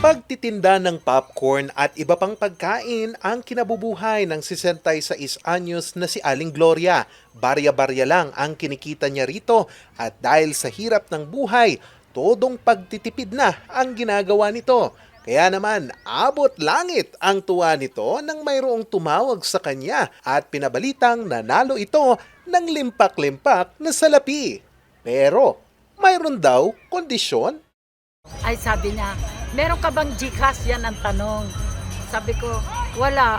Pagtitinda ng popcorn at iba pang pagkain ang kinabubuhay ng 66 anyos na si Aling Gloria. Barya-barya lang ang kinikita niya rito at dahil sa hirap ng buhay, todong pagtitipid na ang ginagawa nito. Kaya naman, abot langit ang tuwa nito nang mayroong tumawag sa kanya at pinabalitang nanalo ito ng limpak-limpak na salapi. Pero, mayroon daw kondisyon Ay sabi niya, meron ka bang Gcash? Yan ang tanong. Sabi ko, wala.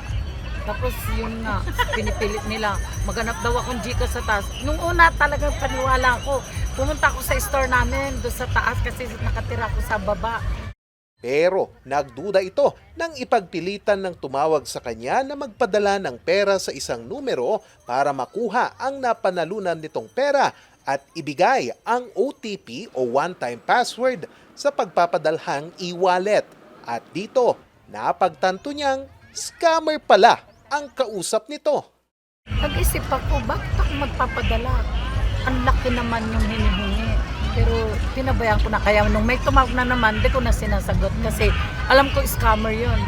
Tapos yun nga, pinipilit nila. Maghanap daw akong Gcash sa taas. Nung una talagang paniwala ko. Pumunta ako sa store namin doon sa taas kasi nakatira ako sa baba. Pero nagduda ito nang ipagpilitan ng tumawag sa kanya na magpadala ng pera sa isang numero para makuha ang napanalunan nitong pera at ibigay ang OTP o one-time password sa pagpapadalhang e-wallet. At dito, napagtanto niyang scammer pala ang kausap nito. Nag-isip ako, bakit ako magpapadala? Ang laki naman yung hinihingi. Pero pinabayaan ko na kaya nung may tumawag na naman, di ko na sinasagot kasi alam ko scammer yun.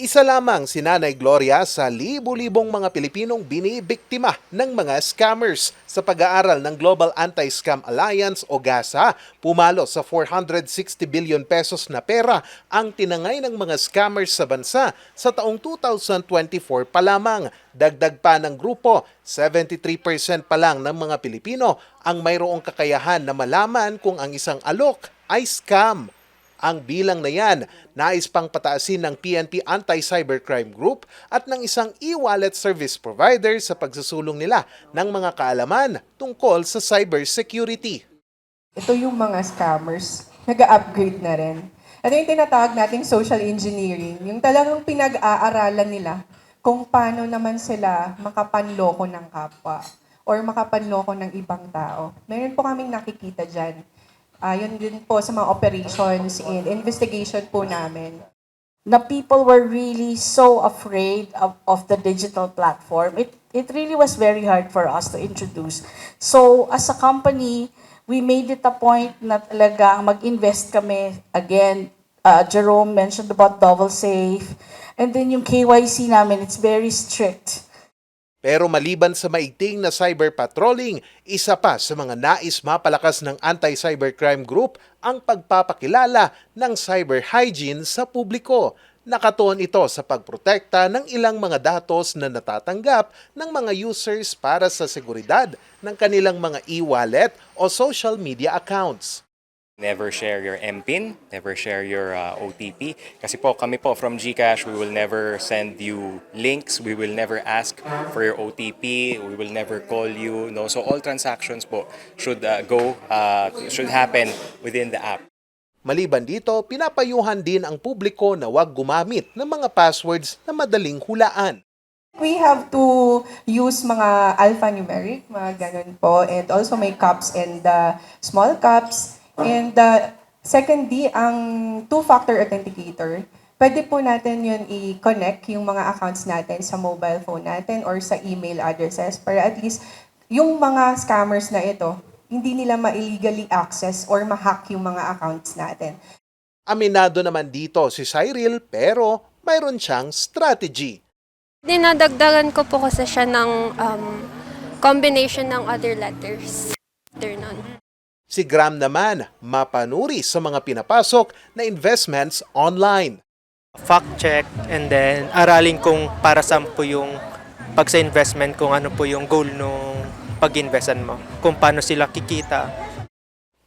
Isa lamang si Nanay Gloria sa libu-libong mga Pilipinong binibiktima ng mga scammers. Sa pag-aaral ng Global Anti-Scam Alliance o GASA, pumalo sa 460 billion pesos na pera ang tinangay ng mga scammers sa bansa sa taong 2024 pa lamang. Dagdag pa ng grupo, 73% pa lang ng mga Pilipino ang mayroong kakayahan na malaman kung ang isang alok ay scam. Ang bilang na yan, nais pang pataasin ng PNP Anti-Cybercrime Group at ng isang e-wallet service provider sa pagsusulong nila ng mga kaalaman tungkol sa cybersecurity. ito yung mga scammers, nag-upgrade na rin. Ito yung tinatawag nating social engineering, yung talagang pinag-aaralan nila kung paano naman sila makapanloko ng kapwa or makapanloko ng ibang tao. Meron po kaming nakikita dyan. Ah, yun din po sa mga operations and investigation po namin. the people were really so afraid of, of the digital platform. It, it really was very hard for us to introduce. So as a company, we made it a point na talaga mag-invest kami. Again, uh, Jerome mentioned about double safe. And then yung KYC namin, it's very strict. Pero maliban sa maigting na cyber patrolling, isa pa sa mga nais mapalakas ng Anti-Cybercrime Group ang pagpapakilala ng cyber hygiene sa publiko. Nakatuon ito sa pagprotekta ng ilang mga datos na natatanggap ng mga users para sa seguridad ng kanilang mga e-wallet o social media accounts. Never share your MPIN, never share your uh, OTP. Kasi po kami po from GCash, we will never send you links, we will never ask for your OTP, we will never call you. No, so all transactions po should uh, go, uh, should happen within the app. Maliban dito, pinapayuhan din ang publiko na huwag gumamit ng mga passwords na madaling hulaan. We have to use mga alphanumeric, mga ganun po, and also may cups and uh, small cups. And uh, secondly, ang two-factor authenticator, pwede po natin yun i-connect yung mga accounts natin sa mobile phone natin or sa email addresses para at least yung mga scammers na ito, hindi nila ma-illegally access or ma-hack yung mga accounts natin. Aminado naman dito si Cyril pero mayroon siyang strategy. Dinadagdagan ko po kasi siya ng um, combination ng other letters. After nun. Si Graham naman, mapanuri sa mga pinapasok na investments online. fact check and then aralin kung para saan po yung pag sa investment kung ano po yung goal nung pag-investan mo, kung paano sila kikita.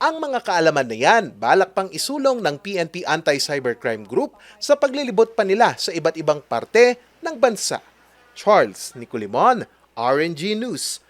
Ang mga kaalaman na yan, balak pang isulong ng PNP Anti-Cybercrime Group sa paglilibot pa nila sa iba't ibang parte ng bansa. Charles Nicolimon, RNG News,